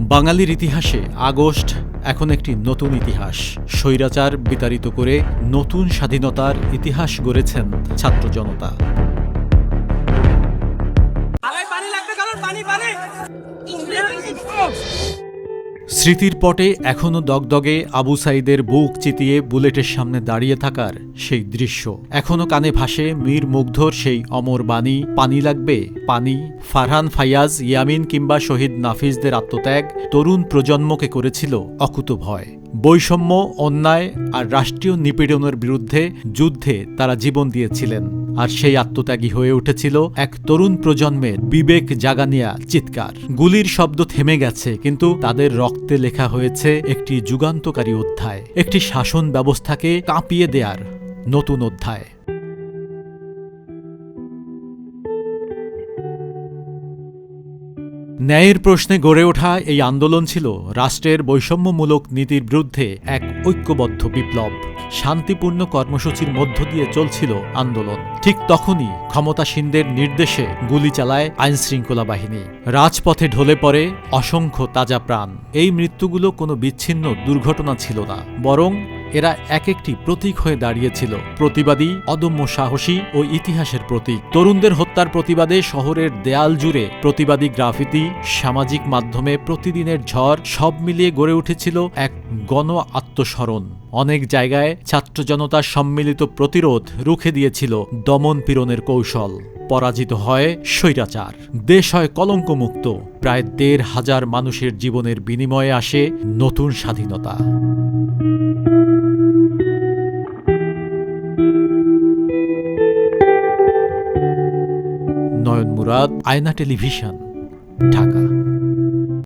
বাঙালির ইতিহাসে আগস্ট এখন একটি নতুন ইতিহাস। স্বৈরাচার বিতাড়িত করে নতুন স্বাধীনতার ইতিহাস গড়েছেন ছাত্র জনতা। পানি পানি পানি। স্মৃতির পটে এখনও দগদগে আবু সাইদের বুক চিতিয়ে বুলেটের সামনে দাঁড়িয়ে থাকার সেই দৃশ্য। এখনও কানে ভাসে মীর মুগ্ধর সেই অমর বাণী, পানি লাগবে, পানি। ফারহান ফাইয়াজ, ইয়ামিন কিংবা শহীদ নাফিজদের আত্মত্যাগ তরুণ প্রজন্মকে করেছিল অকুত ভয় বৈষম্য, অন্যায় আর রাষ্ট্রীয় নিপীড়নের বিরুদ্ধে যুদ্ধে তারা জীবন দিয়েছিলেন। আর সেই আত্মত্যাগী হয়ে উঠেছিল এক তরুণ প্রজন্মের বিবেক জাগানিয়া চিৎকার। গুলির শব্দ থেমে গেছে, কিন্তু তাদের রক্তে লেখা হয়েছে একটি যুগান্তকারী অধ্যায়, একটি শাসন ব্যবস্থাকে কাঁপিয়ে দেয়ার নতুন অধ্যায়। ন্যায়ের প্রশ্নে গড়ে ওঠা এই আন্দোলন ছিল রাষ্ট্রের বৈষম্যমূলক নীতির বিরুদ্ধে এক ঐক্যবদ্ধ বিপ্লব। শান্তিপূর্ণ কর্মসূচির মধ্য দিয়ে চলছিল আন্দোলন। ঠিক তখনই ক্ষমতাসীনদের নির্দেশে গুলি চালায় আইনশৃঙ্খলা বাহিনী। রাজপথে ঢলে পড়ে অসংখ্য তাজা প্রাণ। এই মৃত্যুগুলো কোনো বিচ্ছিন্ন দুর্ঘটনা ছিল না, বরং এরা এক একটি প্রতীক হয়ে দাঁড়িয়েছিল। প্রতিবাদী, অদম্য সাহসী ও ইতিহাসের প্রতীক। তরুণদের হত্যার প্রতিবাদে শহরের দেয়াল জুড়ে প্রতিবাদী গ্রাফিতি, সামাজিক মাধ্যমে প্রতিদিনের ঝড়, সব মিলিয়ে গড়ে উঠেছিল এক গণ আত্মস্মরণ। অনেক জায়গায় ছাত্র জনতার সম্মিলিত প্রতিরোধ রুখে দিয়েছিল দমন পীড়নের কৌশল। পরাজিত হয় স্বৈরাচার। দেশ হয় কলঙ্কমুক্ত। প্রায় দেড় হাজার মানুষের জীবনের বিনিময়ে আসে নতুন স্বাধীনতা। মুরাদ আয়না টেলিভিশন ঢাকা।